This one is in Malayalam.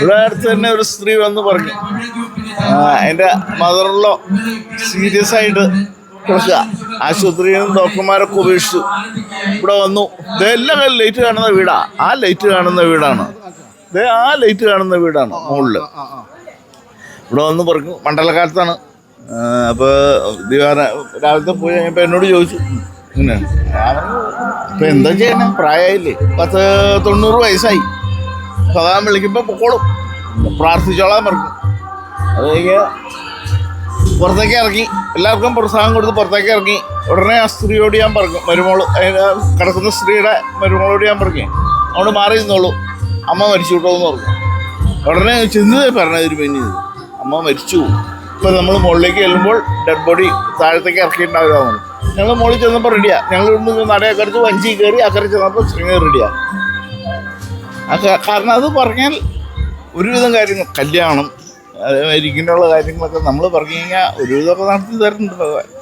ഇവിടെ അടുത്ത് തന്നെ ഒരു സ്ത്രീ വന്ന് പറഞ്ഞു. എന്റെ മദറിലോ സീരിയസ് ആയിട്ട് കുറച്ച് ആശുപത്രിയിൽ നിന്ന് ഡോക്ടർമാരൊക്കെ ഉപേക്ഷിച്ചു. ഇവിടെ വന്നു. ഇതെല്ലാം ലൈറ്റ് കാണുന്ന വീടാ. ആ ലൈറ്റ് കാണുന്ന വീടാണ്. ദേ ആ ലൈറ്റ് കാണുന്ന വീടാണ് മുകളിൽ ഇവിടെ വന്ന് പറഞ്ഞു. മണ്ഡലകാലത്താണ്. അപ്പോൾ ദിവാന രാവിലത്തെ പോയി കഴിഞ്ഞപ്പോൾ എന്നോട് ചോദിച്ചു. ഇങ്ങനെ. ഇപ്പൊ എന്താ ചെയ്യണേ? പ്രായമായില്ലേ? പത്ത് തൊണ്ണൂറ് വയസ്സായി. സദാൻ വിളിക്കുമ്പോൾ പൊക്കോളും. പ്രാർത്ഥിച്ചോളാൻ പറഞ്ഞു അതേക്ക് പുറത്തേക്ക് ഇറങ്ങി. എല്ലാവർക്കും പ്രോത്സാഹനം കൊടുത്ത് പുറത്തേക്ക് ഇറങ്ങി. ഉടനെ ആ സ്ത്രീയോട് ഞാൻ പറഞ്ഞു മരുമോൾ കിടക്കുന്ന സ്ത്രീയുടെ മരുമോളോട് ഞാൻ പറഞ്ഞു അവിടെ മാറി നിന്നോളൂ. അമ്മ മരിച്ചു വിട്ടോ എന്ന് പറഞ്ഞു. ഉടനെ ചെന്ന് പറഞ്ഞ ഒരു പെണ്ണി അമ്മ മരിച്ചു. ഇപ്പം നമ്മൾ മുകളിലേക്ക് ചെല്ലുമ്പോൾ ഡെഡ് ബോഡി താഴത്തേക്ക് ഇറക്കിയിട്ടുണ്ടാവില്ല ഞങ്ങൾ മുകളിൽ ചെന്നപ്പോൾ റെഡിയാണ് ഞങ്ങൾ ഇവിടുന്ന് നടയൊക്കെ അടിച്ച് വഞ്ചി കയറി അക്കരെ ചെന്നപ്പോൾ ശ്രീനഗർ റെഡിയാ ആ ക- കാരണം അത് പറഞ്ഞാൽ ഒരുവിധം കാര്യങ്ങൾ കല്യാണം ഇങ്ങനെയുള്ള കാര്യങ്ങളൊക്കെ നമ്മൾ പറഞ്ഞു കഴിഞ്ഞാൽ ഒരുവിധമൊക്കെ നടത്തി തരുന്നുണ്ട്